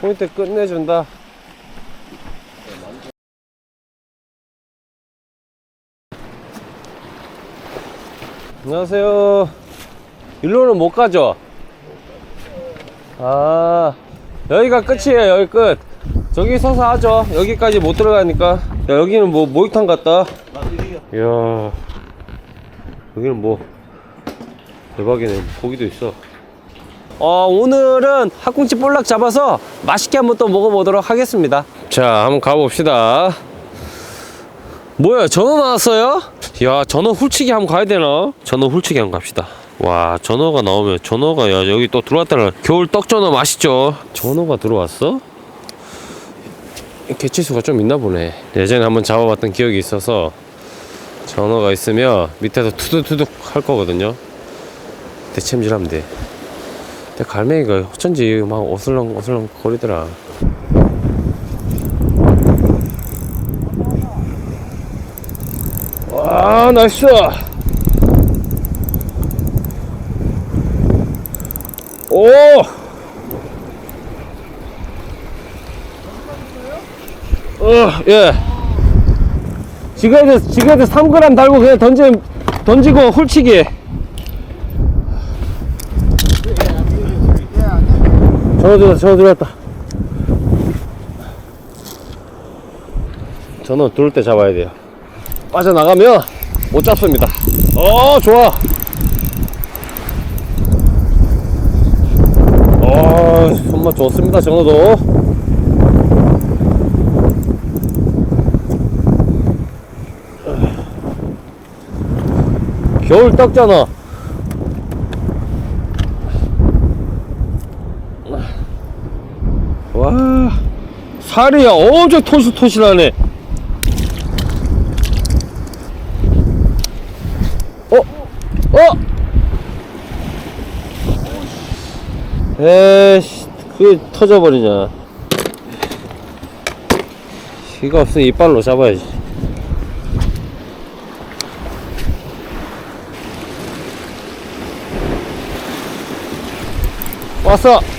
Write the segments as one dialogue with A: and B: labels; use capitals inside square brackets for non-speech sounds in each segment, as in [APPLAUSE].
A: 포인트 끝내준다. 안녕하세요. 일로는 못 가죠? 아, 여기가 끝이에요, 여기 끝. 저기 서서 하죠. 여기까지 못 들어가니까. 야, 여기는 뭐, 목욕탕 같다. 이야, 여기는 뭐, 대박이네. 고기도 있어. 어, 오늘은 학궁치 볼락 잡아서 맛있게 한번 또 먹어보도록 하겠습니다. 자, 한번 가봅시다. 뭐야, 전어 나왔어요? 야, 전어 훌치기 한번 가야 되나? 전어 훌치기 한번 갑시다. 와, 전어가 나오면, 전어가, 야, 여기 또 들어왔다는 겨울 떡전어 맛있죠? 전어가 들어왔어? 개체수가 좀 있나 보네. 예전에 한번 잡아봤던 기억이 있어서 전어가 있으면 밑에서 투둑투둑 할 거거든요. 대챔질하면 돼. 근데 갈매기가 어쩐지 막 어슬렁 어슬렁 거리더라. 와 나이스. 오. 어, 예. 지그헤드, 지그헤드 3g 달고 그냥 던지, 던지고 훌치기. 들어왔다, 전화 들어왔다. 전화 들어올 때 잡아야 돼요. 빠져나가면 못 잡습니다. 어, 좋아. 어, 손맛 좋습니다, 전화도. 겨울 떡잖아. 와, 살이야 엄청 토실토실하네. 어, 어. 에이씨, 그게 터져버리냐. 희가 없으니 이빨로 잡아야지. 왔어.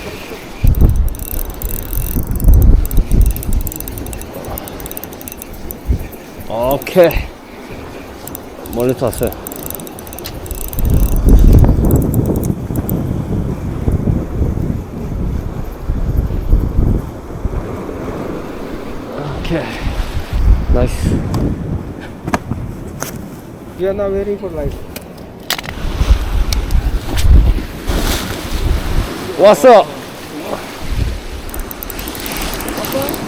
A: 오케이. 멀리서 왔어요. 오케이. 나이스.
B: We are now waiting for light.
A: 왔어.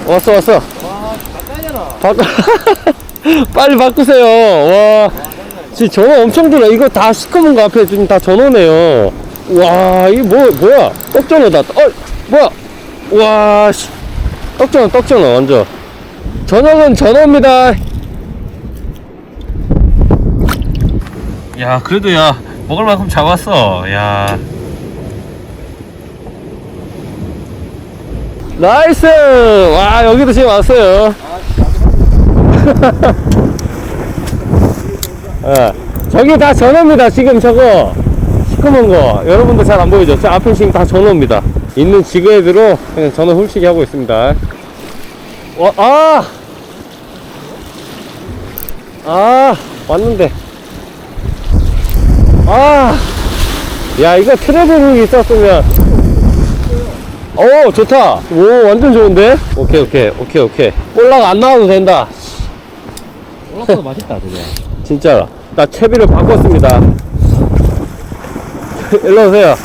A: 왔어 왔어.
B: 와, 가까이잖아.
A: 바꿔 [LAUGHS] [LAUGHS] 빨리 바꾸세요. 와, 지금 전어 엄청 들어. 이거 다 시커먼 거 앞에 지금 다 전어네요. 와, 이게 뭐 뭐야? 떡전어다. 어, 뭐야? 와, 씨. 떡전어, 떡전어 완전. 전어는 전어입니다. 야, 그래도 야 먹을 만큼 잡았어. 야. 나이스! 와, 여기도 지금 왔어요. 예, [LAUGHS] 저기 다 전어입니다. 지금 저거 시커먼 거 여러분들 잘 안 보이죠? 저 앞에 지금 다 전어입니다. 있는 지그헤드로 그냥 전어 훌치기 하고 있습니다. 와, 아, 아 왔는데, 아, 야 이거 트래블이 있었으면, 오 좋다. 오 완전 좋은데? 오케이 오케이 오케이 오케이. 볼락 안 나와도 된다.
B: 올라가도 맛있다, 되게.
A: 진짜 나 채비를 바꿨습니다. 일로 오세요.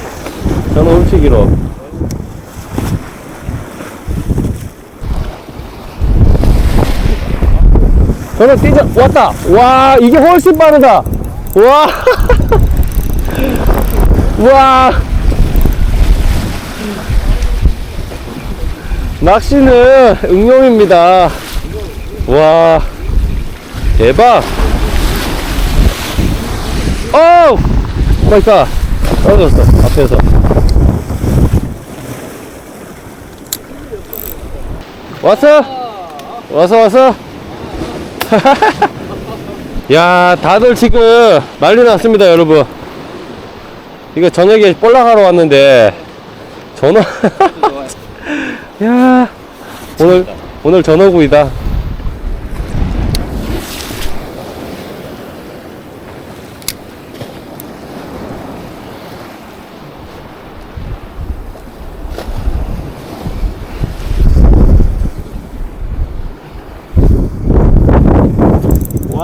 A: 저는 훔치기로. 저는 뛰자 왔다. 와 이게 훨씬 빠르다. 와. [LAUGHS] 와. 낚시는 응용입니다. 와, 대박. 어우! 마이갓. 떨어졌어, 앞에서. 왔어? 왔어, 왔어? [LAUGHS] 야, 다들 지금 난리 났습니다, 여러분. 이거 저녁에 볼락하러 왔는데, 전화, [LAUGHS] 야 오늘 오늘 전어구이다.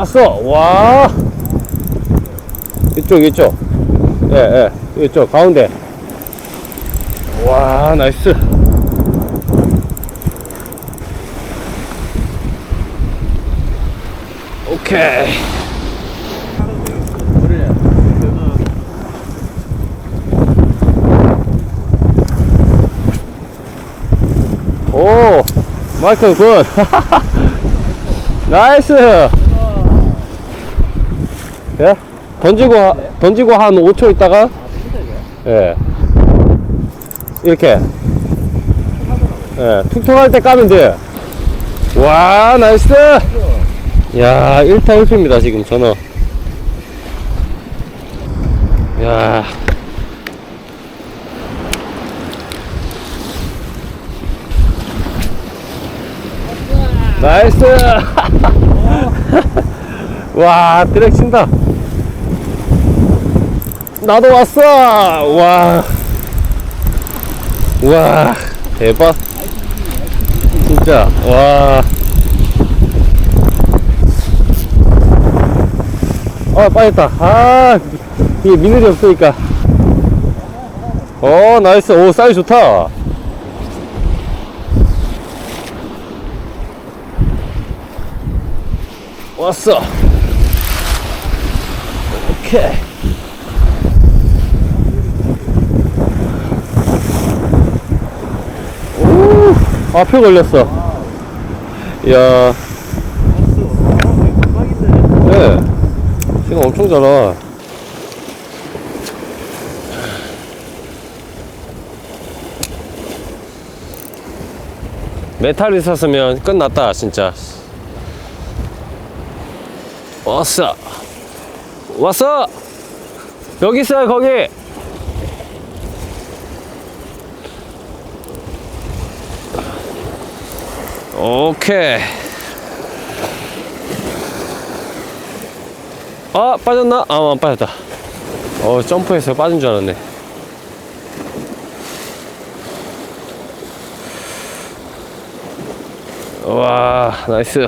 A: 왔어. 와. 이쪽 이쪽. 예 예. 이쪽 가운데. 와 나이스. 오케이. 오 마이클 굿. [LAUGHS] 나이스 예? 던지고 하- 던지고 한 5초 있다가 예. 이렇게. 예 툭툭 할 때 까면 돼 와 나이스! 야 1타 1피입니다 지금 전어 야. 나이스! [LAUGHS] 와 드랙 친다 나도 왔어 와 와, 대박 진짜 와 아, 빠졌다. 아, 이게 미늘이 없으니까. 어, 나이스. 오, 사이즈 좋다. 왔어. 오케이. 앞에 걸렸어. 이야. 네. 지금 엄청 잘 와. 메탈 있었으면 끝났다, 진짜. 왔어. 왔어! 여기 있어요, 거기! 오케이. 아 빠졌나? 아 안 빠졌다. 어 점프해서 빠진 줄 알았네. 와 나이스.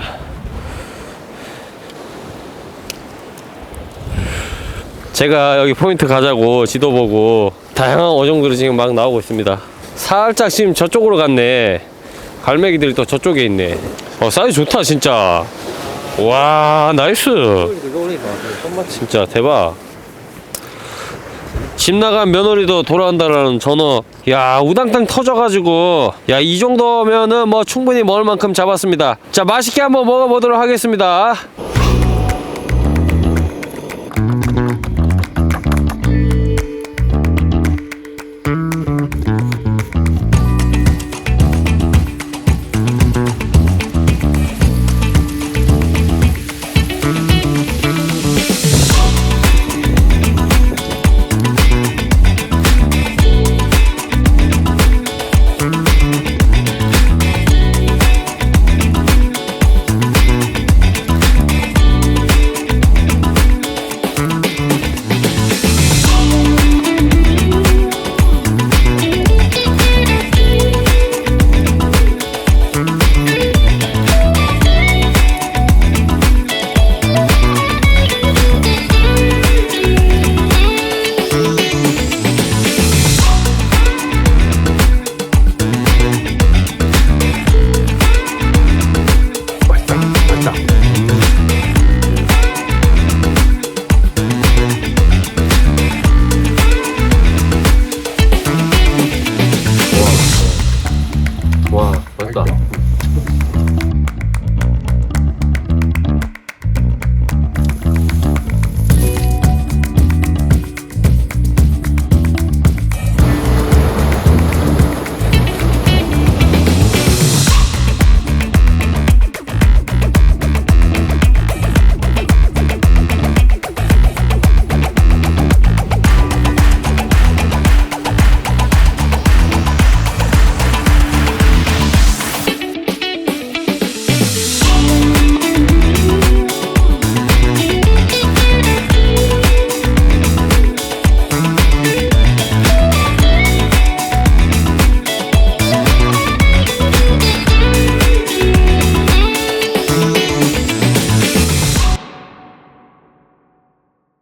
A: 제가 여기 포인트 가자고 지도 보고 다양한 어종들이 지금 막 나오고 있습니다. 살짝 지금 저쪽으로 갔네 갈매기들이 또 저쪽에 있네. 어 사이즈 좋다 진짜. 와 나이스. 진짜 대박. 집 나간 며느리도 돌아온다라는 전어. 야 우당탕 터져가지고. 야 이 정도면은 뭐 충분히 먹을 만큼 잡았습니다. 자 맛있게 한번 먹어보도록 하겠습니다